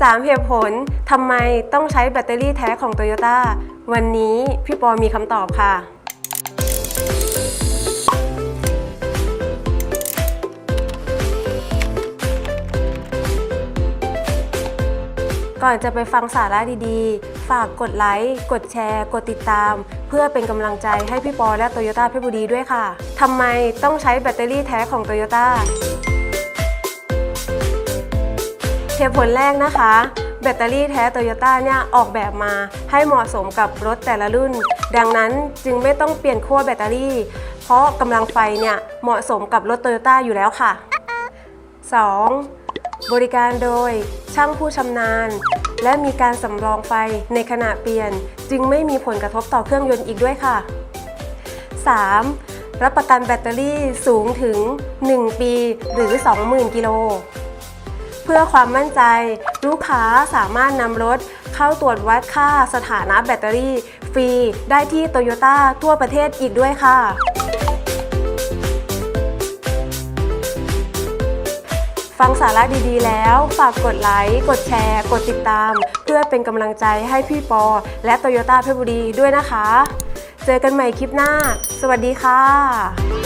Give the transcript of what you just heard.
3 เหตุผลทำไมต้องใช้แบตเตอรี่แท้ของ Toyota วันนี้พี่ปอมีคำตอบค่ะก่อนจะไปฟังสาระดีๆ ฝากกดไลค์ กดแชร์ กดติดตาม เพื่อเป็นกำลังใจให้พี่ปอและ Toyota เพชรบุรีด้วยค่ะ ทำไมต้องใช้แบตเตอรี่แท้ของ Toyota เหตุ ผลแรกนะคะ แบตเตอรี่แท้โตโยต้าเนี่ยออกแบบมาให้เหมาะสมกับรถแต่ละรุ่น ดังนั้นจึงไม่ต้องเปลี่ยนขั้วแบตเตอรี่ เพราะกำลังไฟเนี่ยเหมาะสมกับรถโตโยต้าอยู่แล้วค่ะ 2. บริการโดยช่างผู้ชำนาญ และมีการสำรองไฟในขณะเปลี่ยน จึงไม่มีผลกระทบต่อเครื่องยนต์อีกด้วยค่ะ 3. รับประกันแบตเตอรี่สูงถึง 1 ปีหรือ 20,000 กิโล เพื่อความมั่นใจ ลูกค้าสามารถนำรถเข้าตรวจวัดค่าสถานะแบตเตอรี่ ฟรีได้ที่โตโยต้าทั่วประเทศอีกด้วยค่ะฟังสาระดีๆ แล้ว ฝากกดไลค์ กดแชร์ กดติดตาม เพื่อเป็นกำลังใจให้พี่ปอ และโตโยต้าเพชรบุรีด้วยนะคะ เจอกันใหม่คลิปหน้า สวัสดีค่ะ